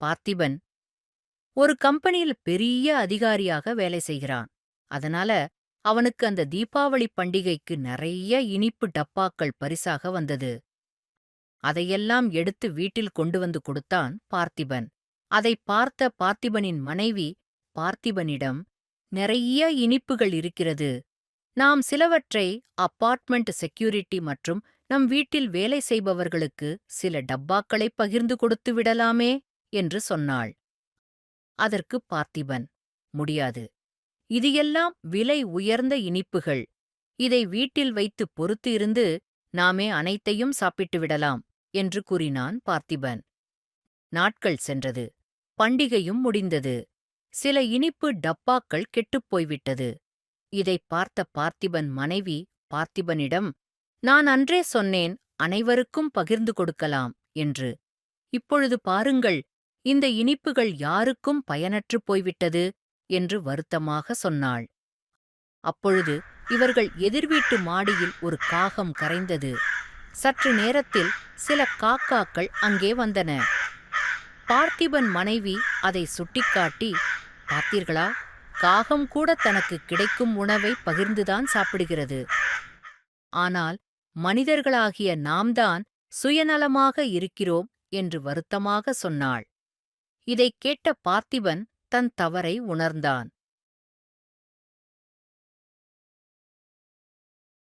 பார்த்திபன் ஒரு கம்பெனியில் பெரிய அதிகாரியாக வேலை செய்கிறான். அதனால அவனுக்கு அந்த தீபாவளி பண்டிகைக்கு நிறைய இனிப்பு டப்பாக்கள் பரிசாக வந்தது. அதையெல்லாம் எடுத்து வீட்டில் கொண்டு வந்து கொடுத்தான் பார்த்திபன். அதை பார்த்த பார்த்திபனின் மனைவி பார்த்திபனிடம் நிறைய இனிப்புகள் இருக்கிறது. நாம் சிலவற்றை அப்பார்ட்மெண்ட் செக்யூரிட்டி மற்றும் நம் வீட்டில் வேலை செய்பவர்களுக்கு சில டப்பாக்களை பகிர்ந்து கொடுத்து விடலாமே? என்று சொன்னாள். அதற்கு பார்த்திபன் முடியாது. இது எல்லாம் விலை உயர்ந்த இனிப்புகள். இதை வீட்டில் வைத்து பொறுத்து இருந்து நாமே அனைத்தையும் சாப்பிட்டு விடலாம் என்று கூறினான் பார்த்திபன். நாட்கள் சென்றது. பண்டிகையும் முடிந்தது. சில இனிப்பு டப்பாக்கள் கெட்டுப் போய்விட்டது. இதைப் பார்த்த பார்த்திபன் மனைவி பார்த்திபனிடம் நான் அன்றே சொன்னேன் அனைவருக்கும் பகிர்ந்து கொடுக்கலாம் என்று. இப்பொழுது பாருங்கள் இந்த இனிப்புகள் யாருக்கும் பயனற்றுப் போய்விட்டது? என்று வருத்தமாக சொன்னாள். அப்பொழுது இவர்கள் எதிர்வீட்டு மாடியில் ஒரு காகம் கரைந்தது. சற்று நேரத்தில் சில காக்காக்கள் அங்கே வந்தன. பார்த்திபன் மனைவி அதை சுட்டிக்காட்டி பார்த்தீர்களா? காகம் கூட தனக்கு கிடைக்கும் உணவை பகிர்ந்துதான் சாப்பிடுகிறது. ஆனால் மனிதர்களாகிய நாம்தான் சுயநலமாக இருக்கிறோம் என்று வருத்தமாக சொன்னாள். இதைக் கேட்ட பார்த்திபன் தன் தவறை உணர்ந்தான்.